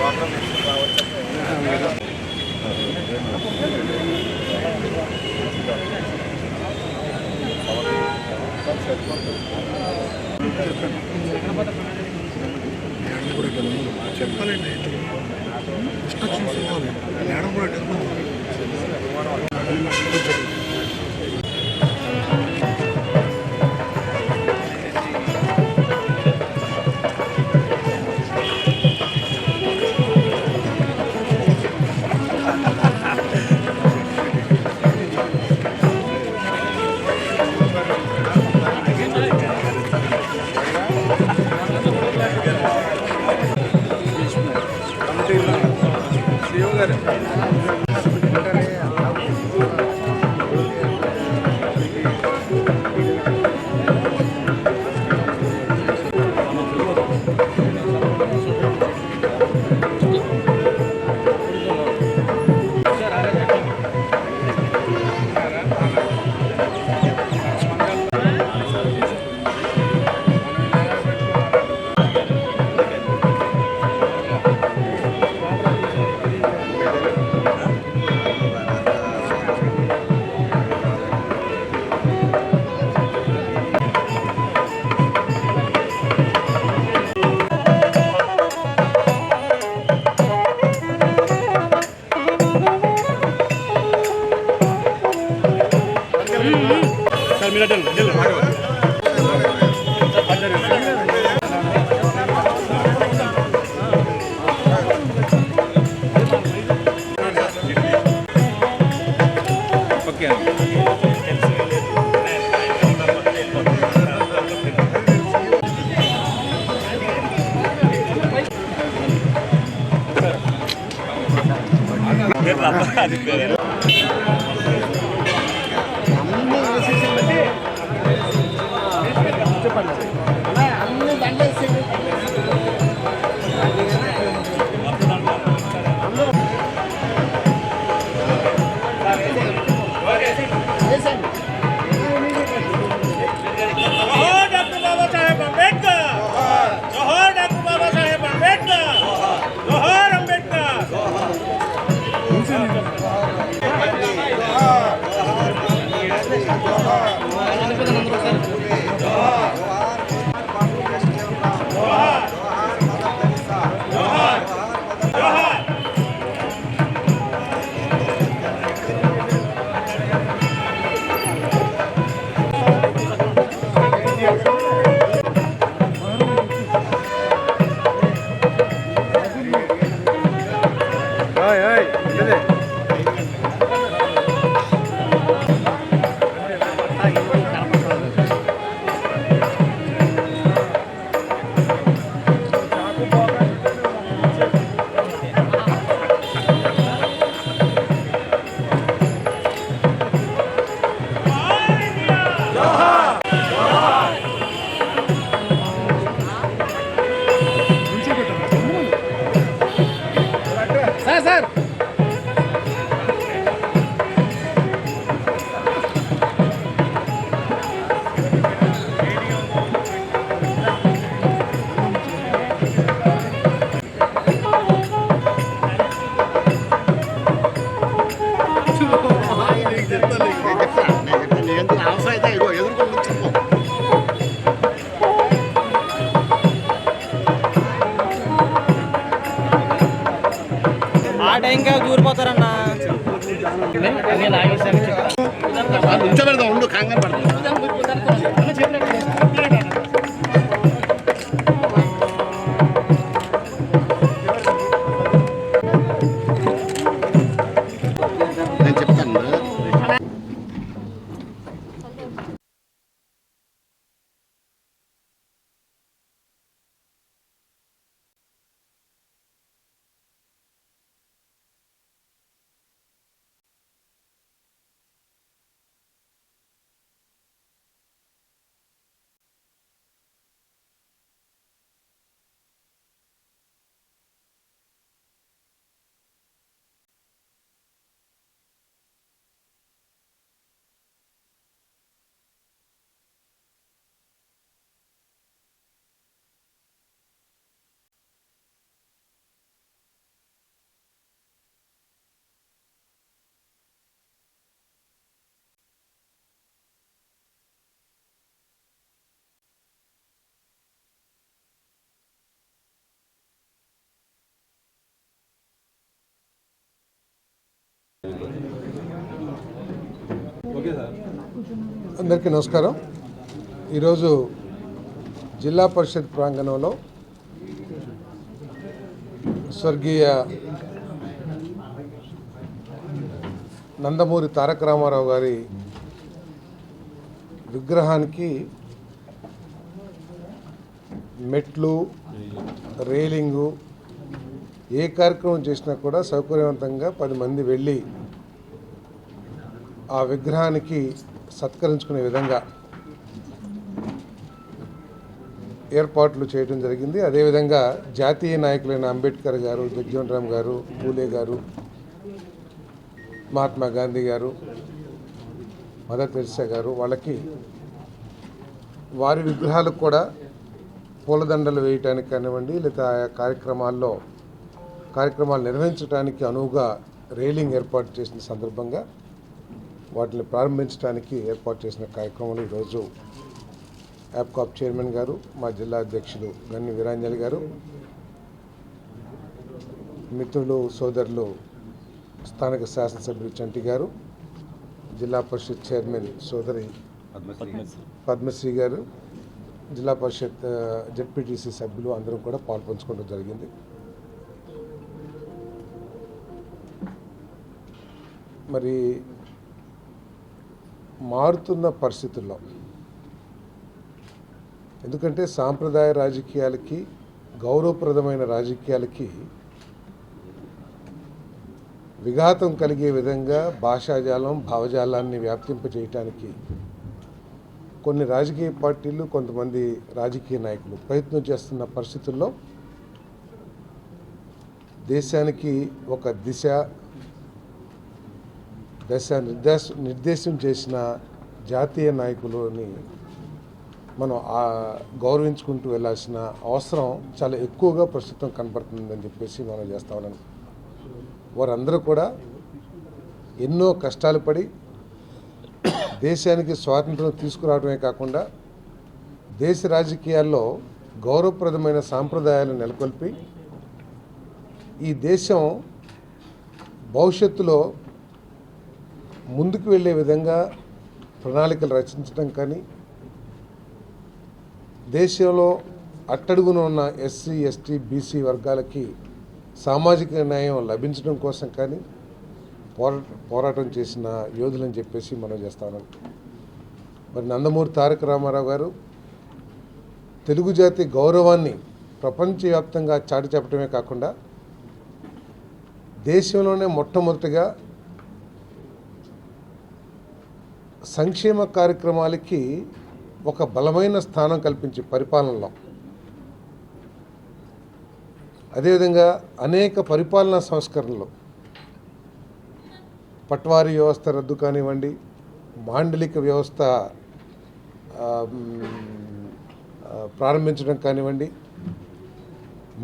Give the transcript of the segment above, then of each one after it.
Provavelmente. అందరికీ నమస్కారం. ఈరోజు జిల్లా పరిషత్ ప్రాంగణంలో స్వర్గీయ నందమూరి తారక రామారావు గారి విగ్రహానికి మెట్లు రైలింగు ఏ కార్యక్రమం చేసినా కూడా సౌకర్యవంతంగా పది మంది వెళ్ళి ఆ విగ్రహానికి సత్కరించుకునే విధంగా ఏర్పాట్లు చేయడం జరిగింది. అదేవిధంగా జాతీయ నాయకులైన అంబేద్కర్ గారు జగ్జీవన్ రామ్ గారు పూలే గారు మహాత్మా గాంధీ గారు మదర్ తెరిసా గారు వాళ్ళకి వారి విగ్రహాలకు కూడా పూలదండలు వేయటానికి కానివ్వండి లేదా ఆయా కార్యక్రమాల్లో కార్యక్రమాలు నిర్వహించడానికి అనువుగా రైలింగ్ ఏర్పాటు చేసిన సందర్భంగా వాటిని ప్రారంభించడానికి ఏర్పాటు చేసిన కార్యక్రమంలో ఈరోజు యాప్కాప్ చైర్మన్ గారు మా జిల్లా అధ్యక్షులు గన్ని వీరాంజలి గారు మిత్రులు సోదరులు స్థానిక శాసనసభ్యులు చంటి గారు జిల్లా పరిషత్ చైర్మన్ సోదరి పద్మశ్రీ గారు జిల్లా పరిషత్ జెడ్పీటీసీ సభ్యులు అందరూ కూడా పాల్పంచుకోవడం జరిగింది. మరి మారుతున్న పరిస్థితుల్లో. ఎందుకంటే సాంప్రదాయ రాజకీయాలకి గౌరవప్రదమైన రాజకీయాలకి విఘాతం కలిగే విధంగా భాషాజాలం భావజాలాన్ని వ్యాప్తింపజేయటానికి కొన్ని రాజకీయ పార్టీలు కొంతమంది రాజకీయ నాయకులు ప్రయత్నం చేస్తున్న పరిస్థితుల్లో దేశానికి ఒక దిశ దశ నిర్దేశ నిర్దేశం చేసిన జాతీయ నాయకులని మనం గౌరవించుకుంటూ వెళ్ళాల్సిన అవసరం చాలా ఎక్కువగా ప్రస్తుతం కనపడుతుందని చెప్పేసి మనం చేస్తా ఉన్నాను వారందరూ కూడా ఎన్నో కష్టాలు పడి దేశానికి స్వాతంత్రం తీసుకురావడమే కాకుండా దేశ రాజకీయాల్లో గౌరవప్రదమైన సాంప్రదాయాలు నెలకొల్పి ఈ దేశం భవిష్యత్తులో ముందుకు వెళ్ళే విధంగా ప్రణాళికలు రచించడం కానీ దేశంలో అట్టడుగున ఉన్న ఎస్సీ ఎస్టీ బీసీ వర్గాలకి సామాజిక న్యాయం లభించడం కోసం కానీ పోరా పోరాటం చేసిన యోధులని చెప్పేసి మనం చేస్తాను. మరి నందమూరి తారక రామారావు గారు తెలుగు జాతి గౌరవాన్ని ప్రపంచవ్యాప్తంగా చాటి చెప్పడమే కాకుండా దేశంలోనే మొట్టమొదటిగా సంక్షేమ కార్యక్రమాలకి ఒక బలమైన స్థానం కల్పించి పరిపాలనలో. అదేవిధంగా అనేక పరిపాలనా సంస్కరణలు. పట్వారీ వ్యవస్థ రద్దు కానివ్వండి మాండలిక వ్యవస్థ ప్రారంభించడం కానివ్వండి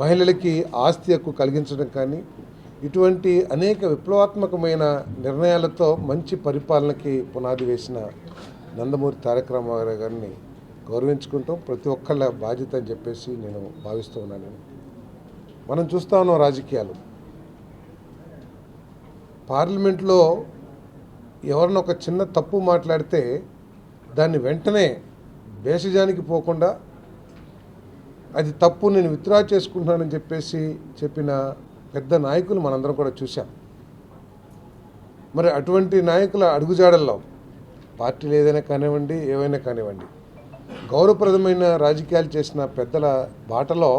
మహిళలకి ఆస్తి హక్కు కలిగించడం కానీ ఇటువంటి అనేక విప్లవాత్మకమైన నిర్ణయాలతో మంచి పరిపాలనకి పునాది వేసిన నందమూరి తారక రామారావు గారిని గౌరవించుకుంటాం. ప్రతి ఒక్కళ్ళ బాధ్యత అని చెప్పేసి నేను భావిస్తూ ఉన్నాను మనం చూస్తా ఉన్నాం రాజకీయాలు. పార్లమెంట్లో ఎవరిని ఒక చిన్న తప్పు మాట్లాడితే దాన్ని వెంటనే భేషజానికి పోకుండా అది తప్పు నేను విత్డ్రా చేసుకుంటున్నానని చెప్పేసి చెప్పిన పెద్ద నాయకులు మనందరం కూడా చూసాం మరి అటువంటి నాయకుల అడుగుజాడల్లో పార్టీలు ఏదైనా కానివ్వండి ఏవైనా కానివ్వండి గౌరవప్రదమైన రాజకీయాలు చేసిన పెద్దల బాటలో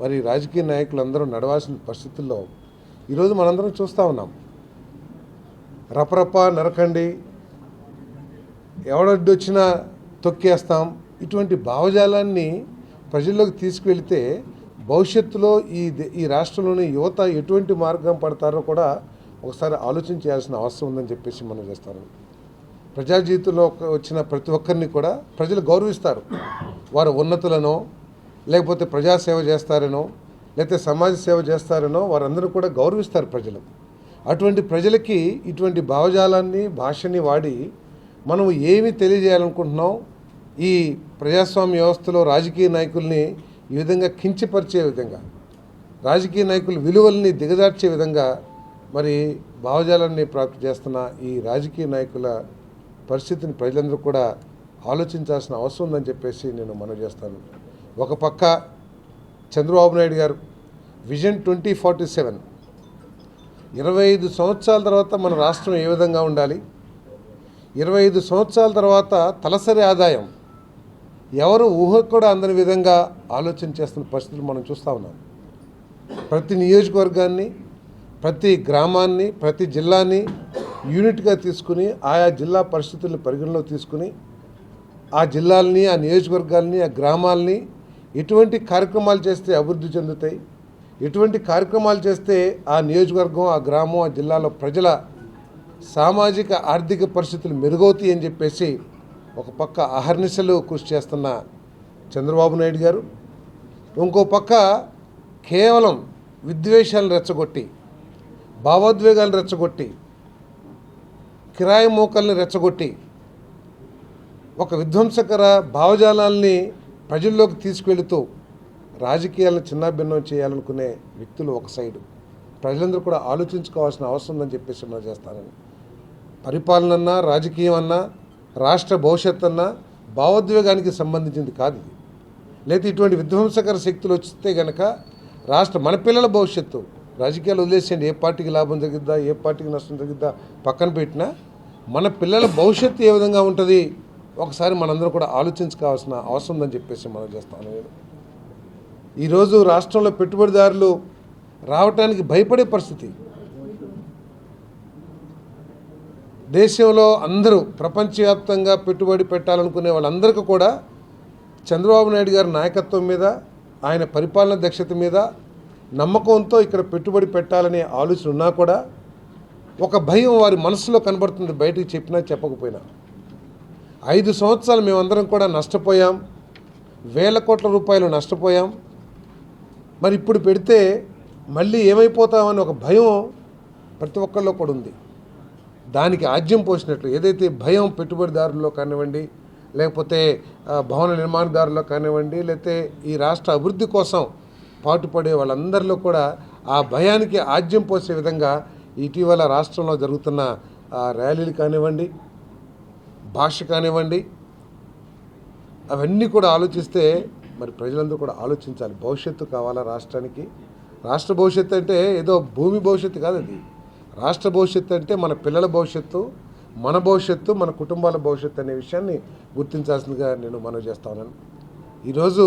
మరి రాజకీయ నాయకులందరూ నడవాల్సిన పరిస్థితుల్లో ఈరోజు మనందరం చూస్తూ ఉన్నాం. రపరప నరకండి ఎవడొడ్డొచ్చినా తొక్కేస్తాం. ఇటువంటి భావజాలాన్ని ప్రజల్లోకి తీసుకువెళితే భవిష్యత్తులో ఈ దే- ఈ రాష్ట్రంలోని యువత ఎటువంటి మార్గం పడతారో కూడా ఒకసారి ఆలోచన చేయాల్సిన అవసరం ఉందని చెప్పేసి మనం చేస్తాను ప్రజా జీవితంలో వచ్చిన ప్రతి ఒక్కరిని కూడా ప్రజలు గౌరవిస్తారు. వారు ఉన్నతులనో లేకపోతే ప్రజాసేవ చేస్తారనో లేకపోతే సమాజ సేవ చేస్తారనో వారందరూ కూడా గౌరవిస్తారు ప్రజలు. అటువంటి ప్రజలకి ఇటువంటి భావజాలాన్ని భాషని వాడి మనం ఏమి తెలియజేయాలనుకుంటున్నాం? ఈ ప్రజాస్వామ్య వ్యవస్థలో రాజకీయ నాయకుల్ని ఈ విధంగా కించపరిచే విధంగా రాజకీయ నాయకుల విలువల్ని దిగజార్చే విధంగా మరి భావజాలాన్ని ప్రాప్తి చేస్తున్న ఈ రాజకీయ నాయకుల పరిస్థితిని ప్రజలందరూ కూడా ఆలోచించాల్సిన అవసరం ఉందని చెప్పేసి నేను మనవి చేస్తాను. ఒక పక్క చంద్రబాబు నాయుడు గారు విజన్ ట్వంటీ ఫార్టీ సెవెన్. ఇరవై ఐదు సంవత్సరాల తర్వాత మన రాష్ట్రం ఏ విధంగా ఉండాలి? ఇరవై ఐదు సంవత్సరాల తర్వాత తలసరి ఆదాయం ఎవరు ఊహకు కూడా అందని విధంగా ఆలోచన చేస్తున్న పరిస్థితులు మనం చూస్తూ ఉన్నాం. ప్రతి నియోజకవర్గాన్ని ప్రతి గ్రామాన్ని ప్రతి జిల్లాని యూనిట్గా తీసుకుని ఆయా జిల్లా పరిస్థితులను పరిగణలో తీసుకుని ఆ జిల్లాలని ఆ నియోజకవర్గాల్ని ఆ గ్రామాలని ఎటువంటి కార్యక్రమాలు చేస్తే అభివృద్ధి చెందుతాయి. ఎటువంటి కార్యక్రమాలు చేస్తే ఆ నియోజకవర్గం ఆ గ్రామం ఆ జిల్లాలో ప్రజల సామాజిక ఆర్థిక పరిస్థితులు మెరుగవుతాయి అని చెప్పేసి ఒక పక్క అహర్నిశలు కృషి చేస్తున్న చంద్రబాబు నాయుడు గారు ఇంకో పక్క కేవలం విద్వేషాలను రెచ్చగొట్టి భావోద్వేగాలను రెచ్చగొట్టి కిరాయి మూకల్ని రెచ్చగొట్టి ఒక విధ్వంసకర భావజాలాల్ని ప్రజల్లోకి తీసుకెళుతూ రాజకీయాలను చిన్నాభిన్నం చేయాలనుకునే వ్యక్తులు ఒక సైడు. ప్రజలందరూ కూడా ఆలోచించుకోవాల్సిన అవసరం ఉందని చెప్పేసి మనం చేస్తానని పరిపాలన అన్నా రాజకీయం అన్నా రాష్ట్ర భవిష్యత్ అన్నా భావోద్వేగానికి సంబంధించింది కాదు ఇది. లేదా ఇటువంటి విధ్వంసకర శక్తులు వస్తే గనక రాష్ట్ర మన పిల్లల భవిష్యత్తు రాజకీయాలు వదిలేసేయండి. ఏ పార్టీకి లాభం జరిగిద్దా ఏ పార్టీకి నష్టం జరిగిద్దా పక్కన పెట్టినా మన పిల్లల భవిష్యత్తు ఏ విధంగా ఉంటుంది ఒకసారి మనందరం కూడా ఆలోచించుకోవాల్సిన అవసరం ఉందని చెప్పేసి మనం చేస్తాను నేను ఈరోజు రాష్ట్రంలో పెట్టుబడిదారులు రావటానికి భయపడే పరిస్థితి. దేశంలో అందరూ ప్రపంచవ్యాప్తంగా పెట్టుబడి పెట్టాలనుకునే వాళ్ళందరికీ కూడా చంద్రబాబు నాయుడు గారి నాయకత్వం మీద ఆయన పరిపాలన దక్షత మీద నమ్మకంతో ఇక్కడ పెట్టుబడి పెట్టాలనే ఆలోచన ఉన్నా కూడా ఒక భయం వారి మనసులో కనబడుతుంది బయటికి చెప్పినా చెప్పకపోయినా. ఐదు సంవత్సరాలు మేమందరం కూడా నష్టపోయాం. వేల కోట్ల రూపాయలు నష్టపోయాం. మరి ఇప్పుడు పెడితే మళ్ళీ ఏమైపోతామని ఒక భయం ప్రతి ఒక్కరిలో కూడా ఉంది. దానికి ఆజ్యం పోసినట్లు ఏదైతే భయం పెట్టుబడిదారుల్లో కానివ్వండి లేకపోతే భవన నిర్మాణదారుల్లో కానివ్వండి లేకపోతే ఈ రాష్ట్ర అభివృద్ధి కోసం పాటుపడే వాళ్ళందరిలో కూడా ఆ భయానికి ఆజ్యం పోసే విధంగా ఇటీవల రాష్ట్రంలో జరుగుతున్న ర్యాలీలు కానివ్వండి భాష కానివ్వండి అవన్నీ కూడా ఆలోచిస్తే మరి ప్రజలందరూ కూడా ఆలోచించాలి. భవిష్యత్తు కావాలా రాష్ట్రానికి? రాష్ట్ర భవిష్యత్తు అంటే ఏదో భూమి భవిష్యత్తు కాదు అది. రాష్ట్ర భవిష్యత్తు అంటే మన పిల్లల భవిష్యత్తు మన భవిష్యత్తు మన కుటుంబాల భవిష్యత్తు అనే విషయాన్ని గుర్తించాల్సిందిగా నేను మనవి చేస్తా ఉన్నాను. ఈరోజు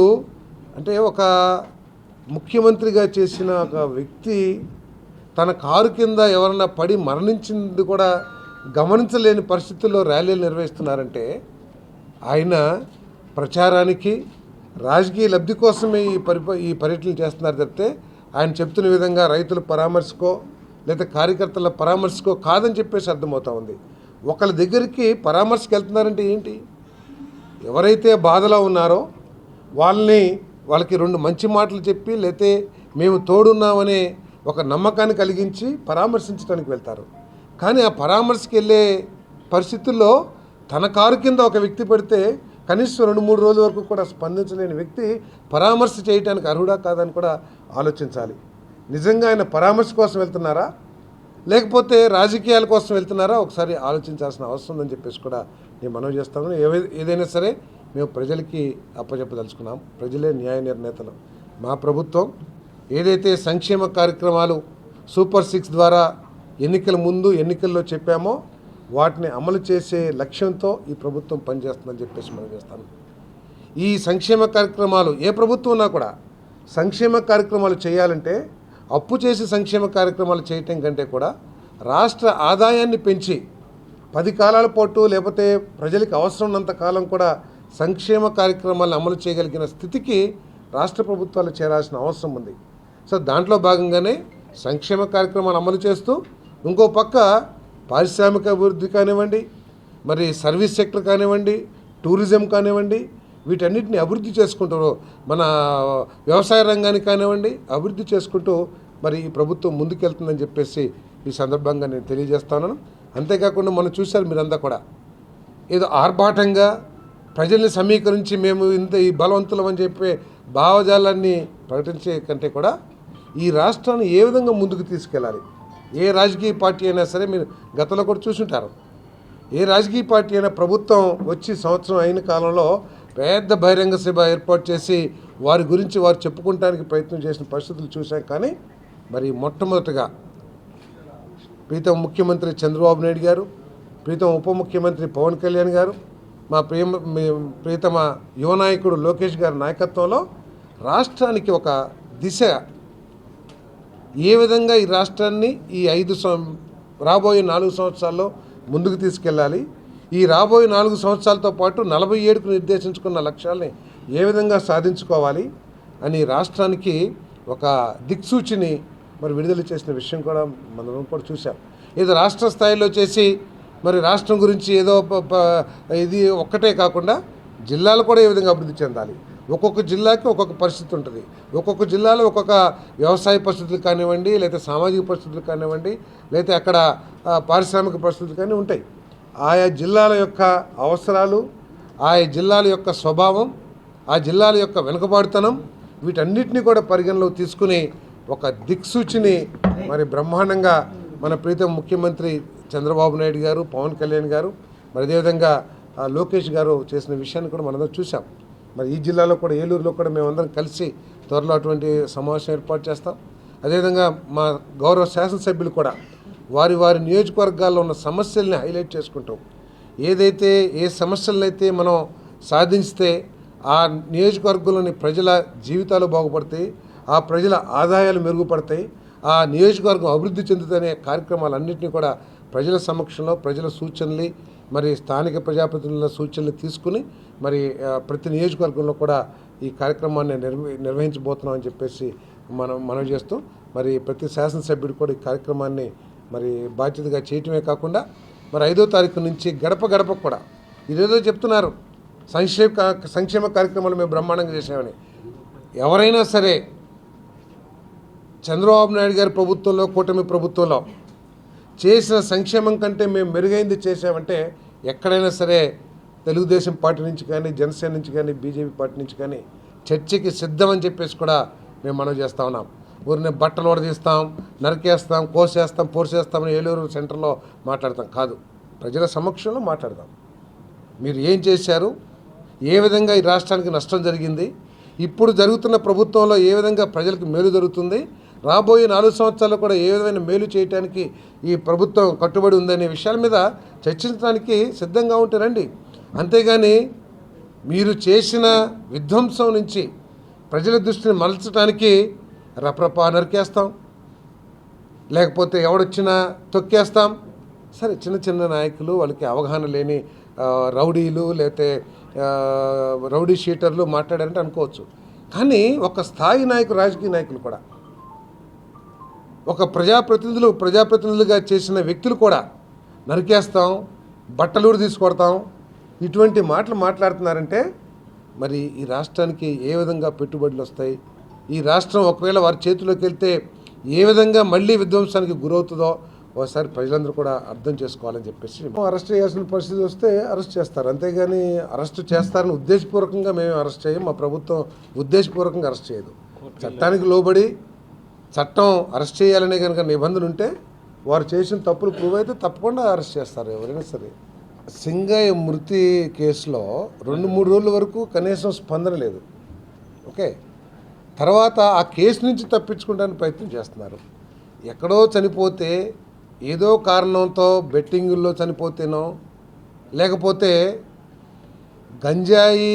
అంటే ఒక ముఖ్యమంత్రిగా చేసిన ఒక వ్యక్తి తన కారు కింద ఎవరన్నా పడి మరణించింది కూడా గమనించలేని పరిస్థితుల్లో ర్యాలీలు నిర్వహిస్తున్నారంటే ఆయన ప్రచారానికి రాజకీయ లబ్ధి కోసమే ఈ పరి ఈ పర్యటనలు చేస్తున్నారు తప్పితే ఆయన చెప్తున్న విధంగా రైతులు పరామర్శకో లేదా కార్యకర్తల పరామర్శకో కాదని చెప్పేసి అర్థమవుతా ఉంది. ఒకళ్ళ దగ్గరికి పరామర్శకు వెళ్తున్నారంటే ఏంటి? ఎవరైతే బాధలో ఉన్నారో వాళ్ళని వాళ్ళకి రెండు మంచి మాటలు చెప్పి లేతే మేము తోడున్నామనే ఒక నమ్మకాన్ని కలిగించి పరామర్శించడానికి వెళ్తారు. కానీ ఆ పరామర్శకి వెళ్ళే పరిస్థితుల్లో తన కారు కింద ఒక వ్యక్తి పడితే కనీసం రెండు మూడు రోజుల వరకు కూడా స్పందించలేని వ్యక్తి పరామర్శ చేయడానికి అర్హుడా కాదని కూడా ఆలోచించాలి. నిజంగా ఆయన పరామర్శ కోసం వెళ్తున్నారా? లేకపోతే రాజకీయాల కోసం వెళ్తున్నారా? ఒకసారి ఆలోచించాల్సిన అవసరం ఉందని చెప్పేసి కూడా నేను మనవి చేస్తాను ఏదైనా సరే మేము ప్రజలకి అప్పచెప్పదలుచుకున్నాం. ప్రజలే న్యాయ నిర్ణేతలు. మా ప్రభుత్వం ఏదైతే సంక్షేమ కార్యక్రమాలు సూపర్ సిక్స్ ద్వారా ఎన్నికల ముందు ఎన్నికల్లో చెప్పామో వాటిని అమలు చేసే లక్ష్యంతో ఈ ప్రభుత్వం పనిచేస్తుందని చెప్పేసి మనం చేస్తాను ఈ సంక్షేమ కార్యక్రమాలు ఏ ప్రభుత్వం ఉన్నా కూడా సంక్షేమ కార్యక్రమాలు చేయాలంటే అప్పు చేసి సంక్షేమ కార్యక్రమాలు చేయటం కంటే కూడా రాష్ట్ర ఆదాయాన్ని పెంచి పది కాలాల పాటు లేకపోతే ప్రజలకు అవసరం ఉన్నంత కాలం కూడా సంక్షేమ కార్యక్రమాలను అమలు చేయగలిగిన స్థితికి రాష్ట్ర ప్రభుత్వాలు చేరాల్సిన అవసరం ఉంది. సో దాంట్లో భాగంగానే సంక్షేమ కార్యక్రమాలు అమలు చేస్తూ ఇంకో పక్క పారిశ్రామిక అభివృద్ధి కానివ్వండి మరి సర్వీస్ సెక్టర్ కానివ్వండి టూరిజం కానివ్వండి వీటన్నిటిని అభివృద్ధి చేసుకుంటూ మన వ్యవసాయ రంగాన్ని కానివ్వండి అభివృద్ధి చేసుకుంటూ మరి ఈ ప్రభుత్వం ముందుకెళ్తుందని చెప్పేసి ఈ సందర్భంగా నేను తెలియజేస్తాను. అంతేకాకుండా మనం చూశారు మీరంతా కూడా. ఏదో ఆర్భాటంగా ప్రజల్ని సమీకరించి మేము ఇంత ఈ బలవంతులం అని చెప్పే భావజాలాన్ని ప్రకటించే కంటే కూడా ఈ రాష్ట్రాన్ని ఏ విధంగా ముందుకు తీసుకెళ్ళాలి? ఏ రాజకీయ పార్టీ అయినా సరే మీరు గతంలో కూడా చూసుంటారు. ఏ రాజకీయ పార్టీ అయినా ప్రభుత్వం వచ్చి సంవత్సరం అయిన కాలంలో పెద్ద బహిరంగ సభ ఏర్పాటు చేసి వారి గురించి వారు చెప్పుకుంటానికి ప్రయత్నం చేసిన పరిస్థితులు చూశాం కానీ మరి మొట్టమొదటిగా ప్రీతం ముఖ్యమంత్రి చంద్రబాబు నాయుడు గారు ప్రీతం ఉప ముఖ్యమంత్రి పవన్ కళ్యాణ్ గారు మా ప్రియ ప్రీతమ యువ నాయకుడు లోకేష్ గారి నాయకత్వంలో రాష్ట్రానికి ఒక దిశ ఏ విధంగా ఈ రాష్ట్రాన్ని ఈ ఐదు సం రాబోయే నాలుగు సంవత్సరాల్లో ముందుకు తీసుకెళ్ళాలి ఈ రాబోయే నాలుగు సంవత్సరాలతో పాటు నలభై ఏడుకు నిర్దేశించుకున్న లక్ష్యాలని ఏ విధంగా సాధించుకోవాలి అని రాష్ట్రానికి ఒక దిక్సూచిని మరి విడుదల చేసిన విషయం కూడా మనం కూడా చూసాం ఇది రాష్ట్ర స్థాయిలో చేసి మరి రాష్ట్రం గురించి ఏదో ఇది ఒక్కటే కాకుండా జిల్లాలు కూడా ఏ విధంగా అభివృద్ధి చెందాలి? ఒక్కొక్క జిల్లాకి ఒక్కొక్క పరిస్థితి ఉంటుంది. ఒక్కొక్క జిల్లాలో ఒక్కొక్క వ్యవసాయ పరిస్థితులు కానివ్వండి లేదా సామాజిక పరిస్థితులు కానివ్వండి లేదా అక్కడ పారిశ్రామిక పరిస్థితులు కానీ ఉంటాయి. ఆయా జిల్లాల యొక్క అవసరాలు ఆయా జిల్లాల యొక్క స్వభావం ఆ జిల్లాల యొక్క వెనుకబాటుతనం వీటన్నిటిని కూడా పరిగణలో తీసుకుని ఒక దిక్సూచిని మరి బ్రహ్మాండంగా మన ప్రీతం ముఖ్యమంత్రి చంద్రబాబు నాయుడు గారు పవన్ కళ్యాణ్ గారు మరి అదేవిధంగా లోకేష్ గారు చేసిన విషయాన్ని కూడా మనందరం చూసాం మరి ఈ జిల్లాలో కూడా ఏలూరులో కూడా మేమందరం కలిసి త్వరలో అటువంటి సమావేశం ఏర్పాటు చేస్తాం. అదేవిధంగా మా గౌరవ శాసనసభ్యులు కూడా వారి వారి నియోజకవర్గాల్లో ఉన్న సమస్యల్ని హైలైట్ చేసుకుంటాం. ఏదైతే ఏ సమస్యలనైతే మనం సాధించితే ఆ నియోజకవర్గంలోని ప్రజల జీవితాలు బాగుపడతాయి ఆ ప్రజల ఆదాయాలు మెరుగుపడతాయి ఆ నియోజకవర్గం అభివృద్ధి చెందుతనే కార్యక్రమాలన్నింటినీ కూడా ప్రజల సమక్షంలో ప్రజల సూచనలు మరి స్థానిక ప్రజాప్రతినిధుల సూచనలు తీసుకుని మరి ప్రతి నియోజకవర్గంలో కూడా ఈ కార్యక్రమాన్ని నిర్వ నిర్వహించబోతున్నామని చెప్పేసి మనం మనవి చేస్తూ మరి ప్రతి శాసనసభ్యుడు కూడా ఈ కార్యక్రమాన్ని మరి బాధ్యతగా చేయటమే కాకుండా మరి ఐదో తారీఖు నుంచి గడప గడప కూడా ఇదేదో చెప్తున్నారు. సంక్షేమ సంక్షేమ కార్యక్రమాలు మేము బ్రహ్మాండంగా చేసామని ఎవరైనా సరే చంద్రబాబు నాయుడు గారి ప్రభుత్వంలో కూటమి ప్రభుత్వంలో చేసిన సంక్షేమం కంటే మేము మెరుగైంది చేసామంటే ఎక్కడైనా సరే తెలుగుదేశం పార్టీ నుంచి కానీ జనసేన నుంచి కానీ బీజేపీ పార్టీ నుంచి కానీ చర్చకి సిద్ధమని చెప్పేసి కూడా మేము మనం చేస్తూ ఉన్నాం. ఊరిని బట్టలు వడదీస్తాం నరికేస్తాం కోసేస్తాం పోసేస్తామని ఏలూరు సెంటర్లో మాట్లాడతాం. కాదు ప్రజల సమక్షంలో మాట్లాడదాం. మీరు ఏం చేశారు? ఏ విధంగా ఈ రాష్ట్రానికి నష్టం జరిగింది? ఇప్పుడు జరుగుతున్న ప్రభుత్వంలో ఏ విధంగా ప్రజలకు మేలు జరుగుతుంది? రాబోయే నాలుగు సంవత్సరాలు కూడా ఏ విధమైన మేలు చేయడానికి ఈ ప్రభుత్వం కట్టుబడి ఉందనే విషయాల మీద చర్చించడానికి సిద్ధంగా ఉంటే రండి. అంతేగాని మీరు చేసిన విధ్వంసం నుంచి ప్రజల దృష్టిని మలచడానికి రప్రపా నరికేస్తాం లేకపోతే ఎవడొచ్చినా తొక్కేస్తాం. సరే చిన్న చిన్న నాయకులు వాళ్ళకి అవగాహన లేని రౌడీలు లేతే రౌడీ షీటర్లు మాట్లాడారంటే అనుకోవచ్చు. కానీ ఒక స్థాయి నాయకులు రాజకీయ నాయకులు కూడా ఒక ప్రజాప్రతినిధులు ప్రజాప్రతినిధులుగా చేసిన వ్యక్తులు కూడా నరికేస్తాం బట్టలూరు తీసుకొడతాం. ఇటువంటి మాటలు మాట్లాడుతున్నారంటే మరి ఈ రాష్ట్రానికి ఏ విధంగా పెట్టుబడులు వస్తాయి? ఈ రాష్ట్రం ఒకవేళ వారి చేతిలోకి వెళ్తే ఏ విధంగా మళ్ళీ విధ్వంసానికి గురవుతుందో ఒకసారి ప్రజలందరూ కూడా అర్థం చేసుకోవాలని చెప్పేసి అరెస్ట్ చేయాల్సిన పరిస్థితి వస్తే అరెస్ట్ చేస్తారు. అంతేగాని అరెస్ట్ చేస్తారని ఉద్దేశపూర్వకంగా మేము అరెస్ట్ చేయం మా ప్రభుత్వం ఉద్దేశపూర్వకంగా అరెస్ట్ చేయదు. చట్టానికి లోబడి చట్టం అరెస్ట్ చేయాలనే కనుక నిబంధన ఉంటే వారు చేసిన తప్పులు ప్రూవ్ అయితే తప్పకుండా అరెస్ట్ చేస్తారు ఎవరైనా సరే. సింగయ్య మృతి కేసులో రెండు మూడు రోజుల వరకు కనీసం స్పందన లేదు. ఓకే? తర్వాత ఆ కేసు నుంచి తప్పించుకోవడానికి ప్రయత్నం చేస్తున్నారు. ఎక్కడో చనిపోతే ఏదో కారణంతో బెట్టింగుల్లో చనిపోతేనో లేకపోతే గంజాయి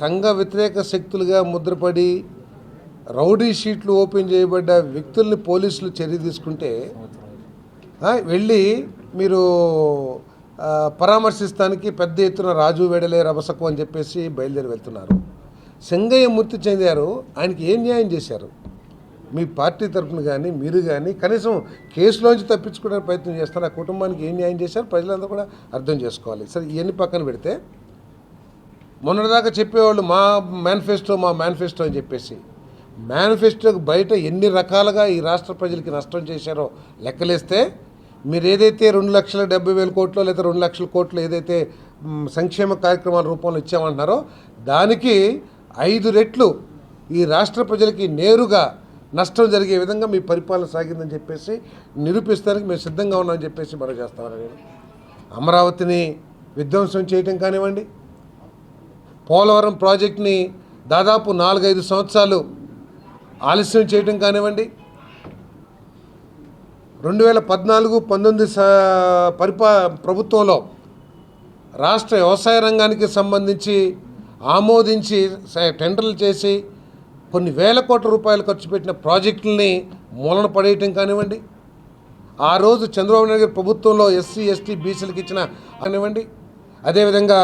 సంఘ వ్యతిరేక శక్తులుగా ముద్రపడి రౌడీ షీట్లు ఓపెన్ చేయబడ్డ వ్యక్తుల్ని పోలీసులు చర్య తీసుకుంటే వెళ్ళి మీరు పరామర్శిస్తానికి పెద్ద ఎత్తున రాజు వెడలే రభసకు అని చెప్పేసి బయలుదేరి వెళ్తున్నారు. సంగయ్య మృతి చెందారు ఆయనకి ఏం న్యాయం చేశారు? మీ పార్టీ తరఫున కానీ మీరు కానీ కనీసం కేసులోంచి తప్పించుకోవడానికి ప్రయత్నం చేస్తారు? ఆ కుటుంబానికి ఏం న్యాయం చేశారు? ప్రజలందరూ కూడా అర్థం చేసుకోవాలి. సరే ఇవన్నీ పక్కన పెడితే మొన్నటిదాకా చెప్పేవాళ్ళు మా మేనిఫెస్టో మా మేనిఫెస్టో అని చెప్పేసి మేనిఫెస్టోకి బయట ఎన్ని రకాలుగా ఈ రాష్ట్ర ప్రజలకి నష్టం చేశారో లెక్కలేస్తే మీరు ఏదైతే రెండు లక్షల డెబ్బై వేల కోట్లు లేదా రెండు లక్షల కోట్లు ఏదైతే సంక్షేమ కార్యక్రమాల రూపంలో ఇచ్చామంటున్నారో దానికి ఐదు రెట్లు ఈ రాష్ట్ర ప్రజలకి నేరుగా నష్టం జరిగే విధంగా మీ పరిపాలన సాగిందని చెప్పేసి నిరూపిస్తానికి మేము సిద్ధంగా ఉన్నామని చెప్పేసి మనం చేస్తామని నేను. అమరావతిని విధ్వంసం చేయటం కానివ్వండి పోలవరం ప్రాజెక్ట్ని దాదాపు నాలుగైదు సంవత్సరాలు ఆలస్యం చేయటం కానివ్వండి రెండు వేల పద్నాలుగు పంతొమ్మిది పరిపా ప్రభుత్వంలో రాష్ట్ర వ్యవసాయ రంగానికి సంబంధించి ఆమోదించి టెండర్లు చేసి కొన్ని వేల కోట్ల రూపాయలు ఖర్చు పెట్టిన ప్రాజెక్టుల్ని మూలన పడేయటం కానివ్వండి. ఆ రోజు చంద్రబాబు నాయుడు గారి ప్రభుత్వంలో ఎస్సీ ఎస్టీ బీసీలకు ఇచ్చిన కానివ్వండి. అదేవిధంగా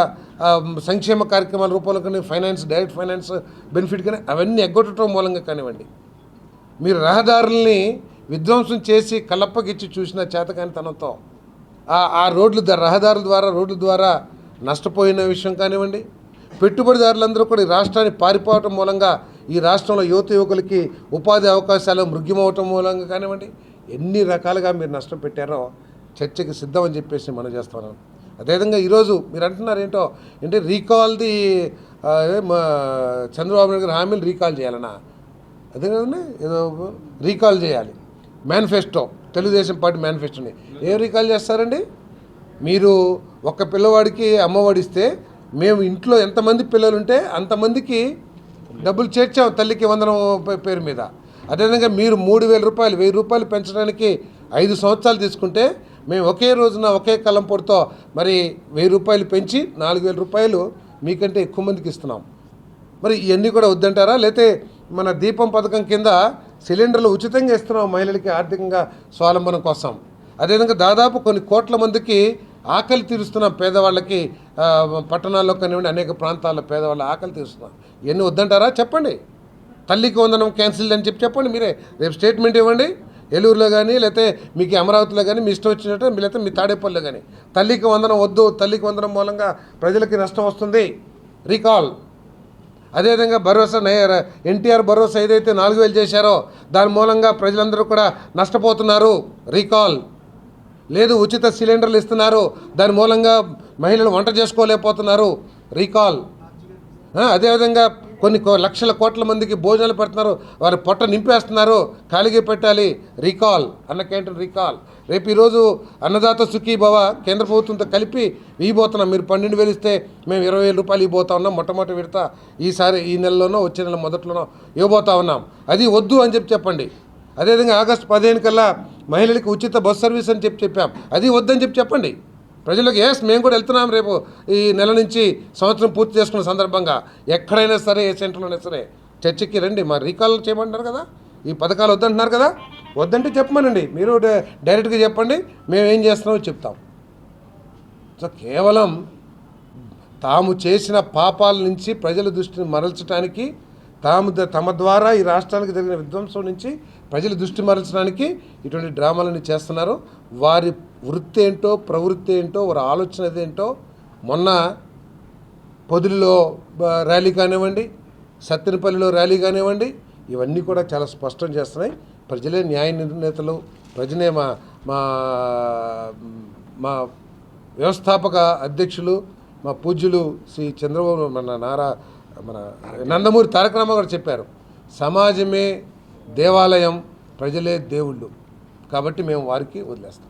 సంక్షేమ కార్యక్రమాల రూపంలో కానీ ఫైనాన్స్ డైరెక్ట్ ఫైనాన్స్ బెనిఫిట్ కానీ అవన్నీ ఎగ్గొట్టడం మూలంగా కానివ్వండి. మీరు రహదారుల్ని విధ్వంసం చేసి కలప్పగిచ్చి చూసిన చేతకాని తనతో ఆ రోడ్లు రహదారుల ద్వారా రోడ్ల ద్వారా నష్టపోయిన విషయం కానివ్వండి. పెట్టుబడిదారులందరూ కూడా ఈ రాష్ట్రాన్ని పారిపోవటం మూలంగా ఈ రాష్ట్రంలో యువత యువకులకి ఉపాధి అవకాశాలు మృగ్యమవటం మూలంగా కానివ్వండి ఎన్ని రకాలుగా మీరు నష్టం పెట్టారో చర్చకి సిద్ధం అని చెప్పేసి మనం చేస్తున్నాం అదేవిధంగా ఈరోజు మీరు అంటున్నారు ఏంటో అంటే రీకాల్ ది మా చంద్రబాబు నాయుడు గారి హామీలు రీకాల్ చేయాలనా? అదే కదండి ఏదో రీకాల్ చేయాలి. మేనిఫెస్టో తెలుగుదేశం పార్టీ మేనిఫెస్టోని. ఏం రీకాల్ చేస్తారండి? మీరు ఒక్క పిల్లవాడికి అమ్మఒడిస్తే మేము ఇంట్లో ఎంతమంది పిల్లలు ఉంటే అంతమందికి డబ్బులు చేర్చాం తల్లికి వందనం పేరు మీద. అదేవిధంగా మీరు మూడు వేల రూపాయలు వెయ్యి రూపాయలు పెంచడానికి ఐదు సంవత్సరాలు తీసుకుంటే మేము ఒకే రోజున ఒకే కలం పొడితో మరి వెయ్యి రూపాయలు పెంచి నాలుగు వేల రూపాయలు మీకంటే ఎక్కువ మందికి ఇస్తున్నాం. మరి ఇవన్నీ కూడా వద్దంటారా? లేతే మన దీపం పథకం కింద సిలిండర్లు ఉచితంగా ఇస్తున్నాం మహిళలకి ఆర్థికంగా స్వావలంబనం కోసం. అదేవిధంగా దాదాపు కొన్ని కోట్ల మందికి ఆకలి తీరుస్తున్నాం పేదవాళ్ళకి పట్టణాల్లో కానివ్వండి అనేక ప్రాంతాల్లో పేదవాళ్ళ ఆకలి తీస్తున్నారు ఎన్ని వద్దంటారా? చెప్పండి. తల్లికి వందనం క్యాన్సిల్ అని చెప్పి చెప్పండి మీరే. రేపు స్టేట్మెంట్ ఇవ్వండి. ఏలూరులో కానీ లేకపోతే మీకు అమరావతిలో కానీ మీ ఇష్టం వచ్చినట్టు లేకపోతే మీ తాడేపల్లిలో కానీ తల్లికి వందనం వద్దు. తల్లికి వందనం మూలంగా ప్రజలకి నష్టం వస్తుంది. రీకాల్. అదేవిధంగా భరోసా ఎన్టీఆర్ భరోసా ఏదైతే నాలుగు వేలు చేశారో దాని మూలంగా ప్రజలందరూ కూడా నష్టపోతున్నారు. రీకాల్. లేదు ఉచిత సిలిండర్లు ఇస్తున్నారు. దాని మూలంగా మహిళలు వంట చేసుకోలేకపోతున్నారు. రీకాల్. అదేవిధంగా కొన్ని కో- లక్షల కోట్ల మందికి భోజనాలు పెడుతున్నారు. వారి పొట్ట నింపేస్తున్నారు. ఖాళీగా పెట్టాలి. రీకాల్. అన్న క్యాంటీన్ రీకాల్. రేపు ఈరోజు అన్నదాత సుఖీ భవ కేంద్ర ప్రభుత్వంతో కలిపి ఇవ్వబోతున్నాం మీరు పన్నెండు వేలు ఇస్తే మేము ఇరవై వేల రూపాయలు ఇవ్వబోతా ఉన్నాం. మొట్టమొదటి విడత ఈసారి ఈ నెలలోనో వచ్చే నెల మొదట్లోనో ఇవ్వబోతా ఉన్నాం. అది వద్దు అని చెప్పి చెప్పండి. అదేవిధంగా ఆగస్టు పదిహేను కల్లా మహిళలకు ఉచిత బస్ సర్వీస్ అని చెప్పి చెప్పాం. అది వద్దని చెప్పి చెప్పండి. ప్రజలకు ఎస్ మేము కూడా వెళ్తున్నాం రేపు ఈ నెల నుంచి సంవత్సరం పూర్తి చేసుకున్న సందర్భంగా. ఎక్కడైనా సరే ఏ సెంటర్లోనే సరే చర్చకి రండి. మరి రీకాల్ చేయమంటారు కదా? ఈ పథకాలు వద్దంటున్నారు కదా? వద్దంటే చెప్పమనండి. మీరు డైరెక్ట్గా చెప్పండి. మేము ఏం చేస్తున్నామో చెప్తాం. సో కేవలం తాము చేసిన పాపాల నుంచి ప్రజల దృష్టిని మరల్చడానికి తాము ద- తమ ద్వారా ఈ రాష్ట్రానికి జరిగిన విధ్వంసం నుంచి ప్రజల దృష్టి మరల్చడానికి ఇటువంటి డ్రామాలని చేస్తున్నారు. వారి వృత్తి ఏంటో ప్రవృత్తి ఏంటో వారి ఆలోచన ఏంటో మొన్న పొదిలిలో ర్యాలీ కానివ్వండి సత్తెనపల్లిలో ర్యాలీ కానివ్వండి ఇవన్నీ కూడా చాలా స్పష్టం చేస్తున్నాయి. ప్రజలే న్యాయ నిర్ణేతలు ప్రజలే మా మా మా వ్యవస్థాపక అధ్యక్షులు మా పూజ్యులు శ్రీ చంద్రబాబు మన నారా మన నందమూరి తారక రామారావు గారు చెప్పారు సమాజమే దేవాలయం ప్రజలే దేవుళ్ళు. కాబట్టి మేము వారికి వదిలేస్తాం.